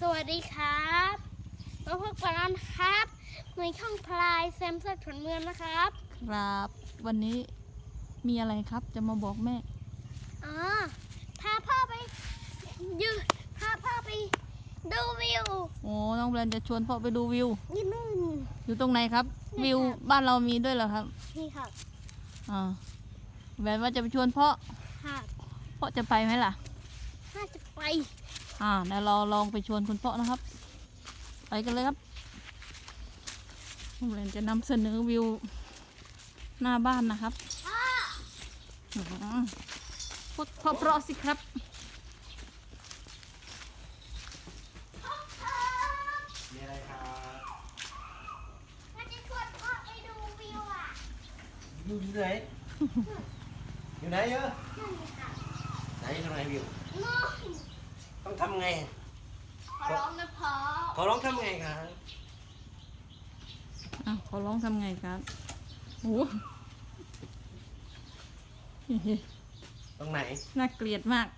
สวัสดีครับมาพบกับเรานะครับในช่องพลายแซมสันถุนเมืองนะครับ ครับ วันนี้มีอะไรครับจะมาบอกแม่ อ๋อ พาพ่อไปยืนพาพ่อไปดูวิว โอ้น้องแบรนด์จะชวนพ่อไปดูวิว นี่นู่น อยู่ตรงไหนครับ นี่วิวครับ บ้านเรามีด้วยเหรอครับ นี่ครับอ่าแบรนด์ว่าจะไปชวนพ่อค่ะพ่อจะไปไหมล่ะถ้าจะไป อ่าเดี๋ยวเราลองไปชวนคุณพ่อนะครับ ไปกันเลยครับน้องแบรนด์จะนำเสนอวิวหน้าบ้านนะครับพ่ออืมพูดเพราะเพราะสิครับพ่อเธอมีอะไรครับถ้าจะชวนพ่อไปดูวิวอะอยู่ที่ไหนอยู่ไหนเยอะนั่นค่ะไหนทำไงวิวนู่นต้องทำไงขอร้องนะพ่อขอร้องทำไงครับอ้าวขอร้องทำไงครับโอ้ตรงไหน น่าเกลียดมาก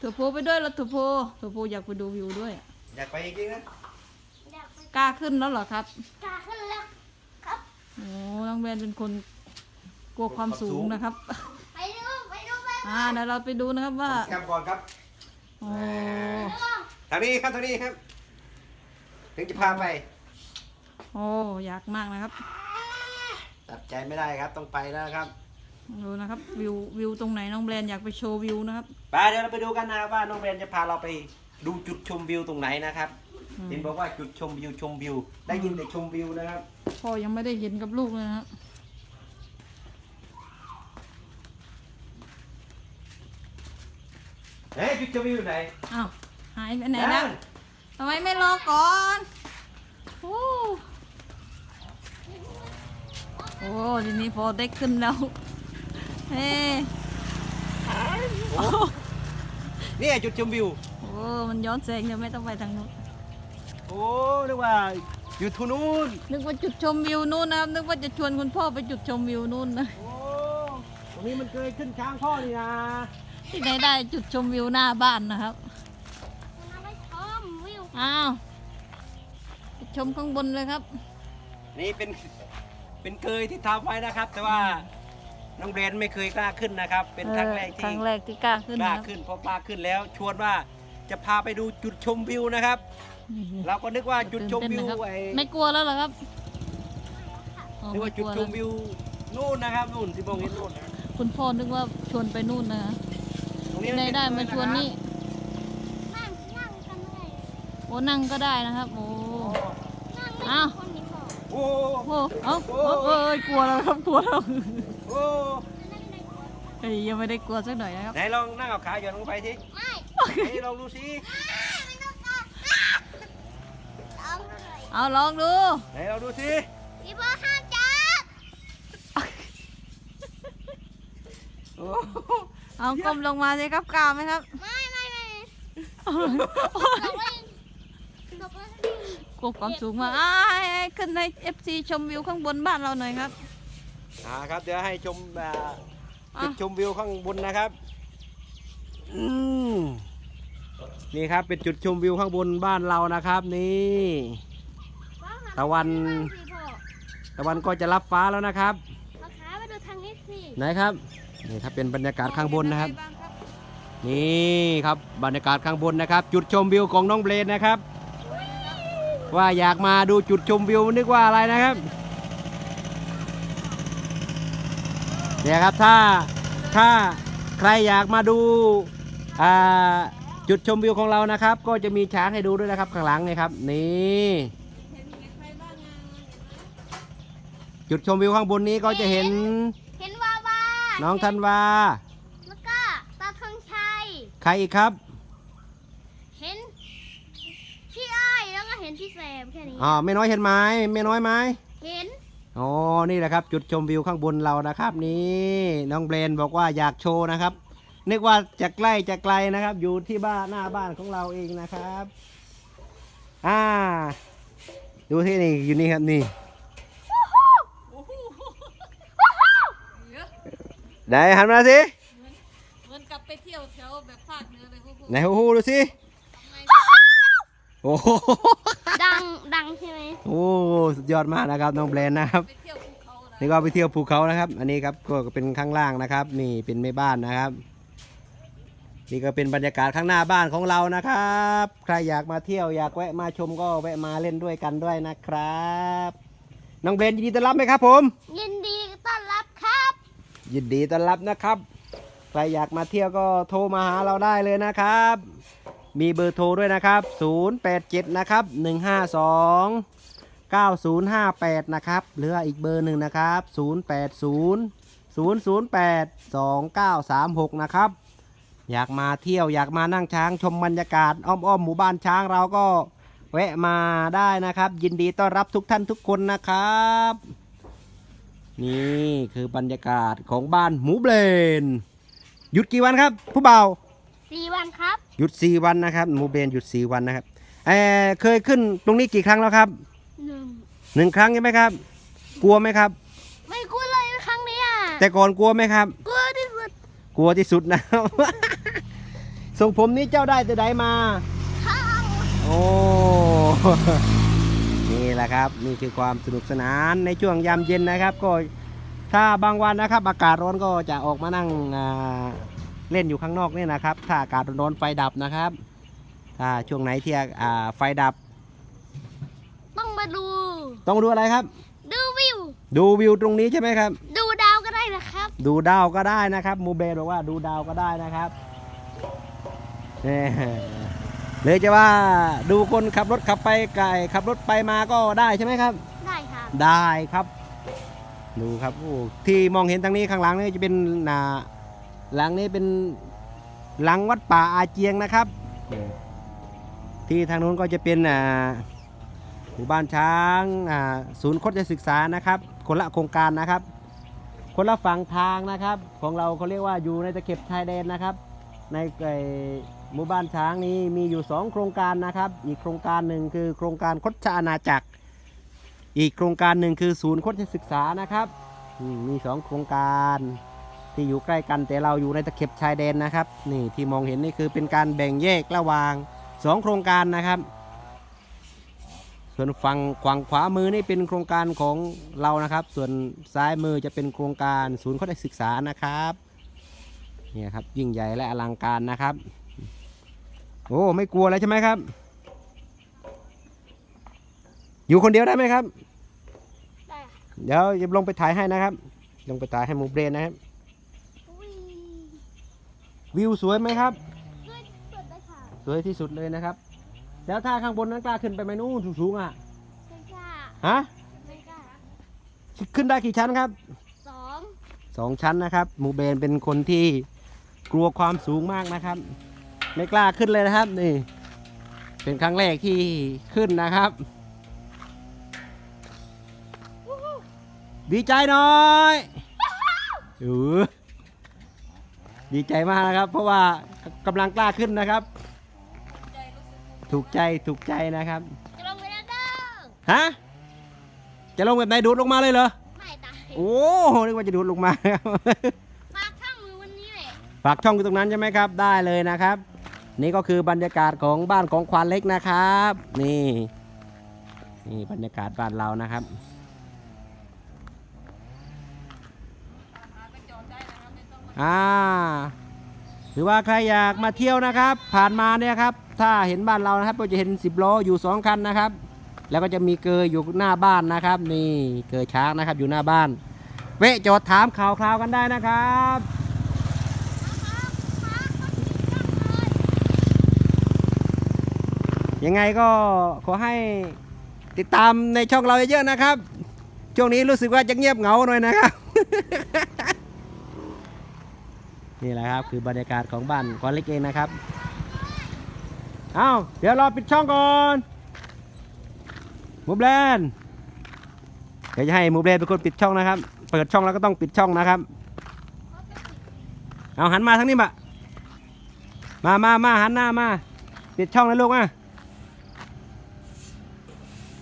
ถั่วโพไปด้วยเหรอถั่วโพถั่วโพอยากไปดูวิวด้วย อยากไปจริงๆนะอยากไปกล้าขึ้นแล้วเหรอครับกาขึ้นแล้วครับโอ้น้องแบนเป็นคนกลัวความสูงนะครับไปดูไปดูไป อ่าเดี๋ยวเราไปดูนะครับว่าครับก่อนครับโอ้ดูทางนี้ครับทางนี้ครับ ถึงจะพาไป โอ้อยากมากนะครับ ตัดใจไม่ได้ครับต้องไปแล้วครับดูนะครับวิววิวตรงไหนน้องแบรนด์อยากไปโชว์วิวนะครับไปเดี๋ยวเราไปดูกันนะว่าน้องเบนจะพาเราไปดูจุดชมวิวตรงไหนนะครับอืมเห็นบอกว่าจุดชมวิวชมวิว ได้ยินแต่ชมวิวนะครับพ่อยังไม่ได้เห็นกับลูกเลยนะครับ เฮ้ยจุดชมวิวอยู่ไหนอ้าวหายไปไหนนั่นะนทำไมไม่รอก่อนโอ้โอ้ทีนี้พอได้ขึ้นแล้วเฮ้โอ้นี่จุดชมวิว โอ้มันย้อนแสงเดี๋ยวไม่ต้องไปทางนู้นโอ้นึกว่าอยู่ทุนู้นนึกว่าจุดชมวิวนู่นนะครับนึกว่าจะชวนคุณพ่อไปจุดชมวิวนู่นนะโอ้ตรงนี้มันเคยขึ้นช้างพ่อนี่นะ ที่ไหนได้จุดชมวิวหน้าบ้านนะครับมันเอาไปชมวิวอ้าวไปชมข้างบนเลยครับ นี่เป็นเป็นเคยที่ทำไว้นะครับ แต่ว่าน้องเบรนไม่เคยกล้าขึ้นนะครับ เป็นครั้งแรกเออคที่รั้งแรกที่กล้าขึ้นกล้านะครับขึ้นพอปลาขึ้นแล้ว ชวนว่าจะพาไปดูจุดชมวิวนะครับ เราก็นึกว่าจุดชมวิวตื่นเต้นนะครับไอ้ไม่กลัวแล้วเหรอครับอ๋อนึกว่าจุดไกชลัมแล้ววิวนู่นนะครับนู่นที่มองเห็นนู่นนะ คุณพ่อนึกว่าชวนไปนู่นนะตรงที่มั ไหนเป็ได้เคมายชวนนี่นั่งนั่งกันเลยโอ้นั่งก็ได้นะครับโอ้นั่งไม่อ้าวคนนี้พอโอ้โหเอ้าเอ้าเอ้ยกลัวแล้วครับกลัวแล้วโอ้นั่งในตัวเฮ้ยยังไม่ได้กลัวสักหน่อยนะครับไหนลองนั่งเอาขาหย่อนลงไปทีไม่ไหนลองดูสิไม่ต้องการเอาเลยเอาลองดูไหนลองดูสิพี่พ่อห้ามจับโอ้ เอาก้มลงมาสิครับกล้าไหมครับ ไม่ไม่ไม่เราไม่เราไม่กลัวความสูงมากอ้ายขึ้นใน FC ชมวิวข้างบนบ้านเราหน่อยครับ อ่าครับเดี๋ยวให้ชมอ่าอะ จุดชมวิวข้างบนนะครับอืมนี่ครับเป็นจุดชมวิวข้างบนบ้านเรานะครับ นี่ตะวันตะวันก็จะรับฟ้าแล้วนะครับเอาขามาดูทางนี้สิไหนครับ นี่ครับเป็นบรรยากาศข้างบนนะครับ นี่ครับบรรยากาศข้างบนนะครับ จุดชมวิวของน้องเบลนนะครับ ว่าอยากมาดูจุดชมวิวนึกว่าอะไรนะครับเนี่ยครับถ้าถ้าใครอยากมาดูาจุดชมวิวของเรานะครับ ก็จะมีช้างให้ดูด้วยนะครับข้างหลังนี่ครับ นี่จุดชมวิวข้างบนนี้ก็จะเห็น นวาวาน้องธันวา แล้วก็ตาทองชัย ใครอีกครับ เห็นพี่อ้อยแล้วก็เห็นพี่แซมแค่นี้อ๋อไม่น้อยเห็นไหมไม่น้อยไหมเห็นอ๋อนี่แหละครับ จุดชมวิวข้างบนเรานะครับ นี่น้องเบรนบอกว่าอยากโชว์นะครับ นึกว่าจะใกล้จะไกลนะครับ อยู่ที่บ้านหน้าบ้านของเราเองนะครับ อ่า ดูที่นี่อยู่นี่ครับนี่ ไหนหันมาสิเหมือนกับไปเที่ยวแถวแบบภาคาคเหนือเลยฮู้ไหนฮู้ๆดูสิโอ้โหดังดังใช่ไหมโอ้สุดยอดมากนะครับน้องแบรนด์นะครับ ไปเที่ยวภูเขานะนี่ก็ไปเที่ยวภูเขานะครับ อันนี้ครับก็เป็นข้างล่างนะครับ นี่เป็นแม่บ้านนะครับ นี่ก็เป็นบรรยากาศข้างหน้าบ้านของเรานะครับ ใครอยากมาเที่ยวอยากแวะมาชมก็แวะมาเล่นด้วยกันด้วยนะครับ น้องเบรนยินดีต้อนรับไหมครับผม ยินดีต้อนรับครับ ยินดีต้อนรับนะครับ ใครอยากมาเที่ยวก็โทรมาหาเราได้เลยนะครับ มีเบอร์โทรด้วยนะครับ 087 นะครับ 152 9058 นะครับเหลืออีกเบอร์หนึ่งนะครับ 080 008 2936 นะครับ อยากมาเที่ยวอยากมานั่งช้างชมบรรยากาศอ้อมๆหมู่บ้านช้างเราก็แวะมาได้นะครับ ยินดีต้อนรับทุกท่านทุกคนนะครับ นี่คือบรรยากาศของบ้านหมูเบรนหยุดกี่วันครับ ผู้เบาสี่วันครับหยุดสี่วันนะครับหมูเบรนหยุดสี่วันนะครับเออเคยขึ้นตรงนี้กี่ครั้งแล้วครับหนึ่งหนึ่งครั้งใช่ไหมครับ กลัวไหมครับ ไม่กลัวเลยครั้งเนี้ยแต่ก่อนกลัวไหมครับ กลัวที่สุดกลัวที่สุดนะครับทรงผมนี้เจ้าได้แต่ใดมาข้าวโอ้นี่ แหละครับนี่คือความสนุกสนานในช่วงยามเย็นนะครับ ก็ถ้าบางวันนะครับ อากาศร้อนก็จะออกมานั่งอ่าเล่นอยู่ข้างนอกนี่นะครับ ถ้าอากาศร้อนๆไฟดับนะครับถ้าช่วงไหนที่อ่าไฟดับ ต้องมาดู ต้องดูอะไรครับ ดูวิว ดูวิวตรงนี้ใช่ไหมครับ ดูดาวก็ได้นะครับ ดูดาวก็ได้นะครับมูเบย์บอกว่าดูดาวก็ได้นะครับนี่ เลยจะว่าดูคนขับรถขับไปไกลขับรถไปมาก็ได้ใช่ไหมครับ ได้ครับได้ครับ ดูครับโอ้ที่มองเห็นทางนี้ข้างหลังนี่จะเป็นนาหลังนี้เป็นหลังวัดป่าอาเจียงนะครับนี่ที่ทางนู้นก็จะเป็นอ่าหมู่บ้านช้างอ่าศูนย์โคตรศึกษานะครับคนละโครงการนะครับ คนละฝั่งทางนะครับ ของเราเขาเรียกว่าอยู่ในตะเข็บชายแดนนะครับ ในไอ้ หมู่บ้านช้างนี้มีอยู่สองโครงการนะครับ อีกโครงการหนึ่งคือโครงการคดชอาณาจักร อีกโครงการหนึ่งคือศูนย์โคชศึกษานะครับมมีสองโครงการที่อยู่ใกล้กันแต่เราอยู่ในตะเข็บชายแดนนะครับ นี่ที่มองเห็นนี่คือเป็นการแบ่งแยกระหว่างสองโครงการนะครับ ส่วนฝั่งขวางขวามือนี่เป็นโครงการของเรานะครับ ส่วนซ้ายมือจะเป็นโครงการศูนย์โคชศึกษานะครับนี่ครับยิ่งใหญ่และอลังการนะครับ โอ้ไม่กลัวแล้วใช่ไหมครับ อยู่คนเดียวได้ไหมครับ ได้ครับเดี๋ยวจะลงไปถ่ายให้นะครับ ลงไปถ่ายให้หมูเบรนนะครับอุ้ยวิวสวยไหมครับเพื่อนเปิดได้ค่ะสวยที่สุดเลยนะครับ แล้วถ้าข้างบนนั้นกล้าขึ้นไปไหมนู่นสูงๆอะไม่กล้าฮะไม่กล้าขึ้นได้กี่ชั้นครับ สอง สองชั้นนะครับหมูเบรนเป็นคนที่กลัวความสูงมากนะครับ ไม่กล้าขึ้นเลยนะครับ นี่ เป็นครั้งแรกที่ขึ้นนะครับ ดีใจหน่อยเออดีใจมากนะครับ เพราะว่ากำลังกล้าขึ้นนะครับ ถูกใจถูกใจนะครับ จะลงไปแล้วเด้อฮะจะลงแบบไหนดูดลงมาเลยเหรอไม่ตายโอ้นึกว่าจะดูดลงมาฝากช่างมือวันนี้แหละ ฝากช่องอยู่ตรงนั้นใช่ไหมครับ ได้เลยนะครับ นี่ก็คือบรรยากาศของบ้านของควานเล็กนะครับ นี่ นี่บรรยากาศบ้านเรานะครับอ่าหรือว่าใครอยากมาเที่ยวนะครับ ผ่านมาเนี่ยครับ ถ้าเห็นบ้านเรานะครับก็จะเห็นสิบล้ออยู่สองคันนะครับ แล้วก็จะมีเกยอยู่หน้าบ้านนะครับ นี่เกยช้างนะครับอยู่หน้าบ้านเวะจอดถามข่าวคราวกันได้นะครับ ยังไงก็ขอให้ติดตามในช่องเราเยอะๆนะครับ ช่วงนี้รู้สึกว่าจะเงียบเหงาหน่อยนะครับ นี่แหละครับคือบรรยากาศของบ้านคอนเล็กเองนะครับ เอาเดี๋ยวรอปิดช่องก่อนมูแบรนเดี๋ยวจะให้มูแบรนเป็นคนปิดช่องนะครับ เปิดช่องแล้วก็ต้องปิดช่องนะครับ เอาหันมาทางนี้มามามามาหันหน้ามา ปิดช่องนะลูกอะ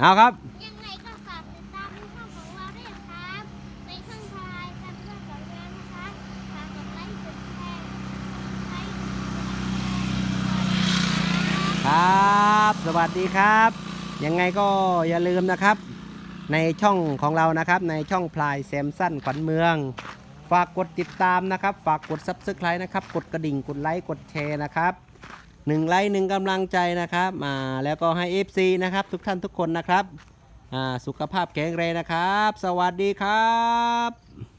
เอาครับ ยังไงก็ฝากติดตามช่องของเราด้ครับในช่องทางการเพื่อนของงานนะคะฝากกดไลค์กดแชร์ครับ สวัสดีครับ ยังไงก็อย่าลืมนะครับ ในช่องของเรานะครับ ในช่องพลายแซมสั้นขวัญเมือง ฝากกดติดตามนะครับ ฝากกดซับสไครต์นะครับ กดกระดิ่งกดไลค์กดแชร์นะครับ หนึ่งไลค์หนึ่งกำลังใจนะครับมาแล้วก็ให้ FC นะครับ ทุกท่านทุกคนนะครับ สุขภาพแข็งแรงนะครับ สวัสดีครับ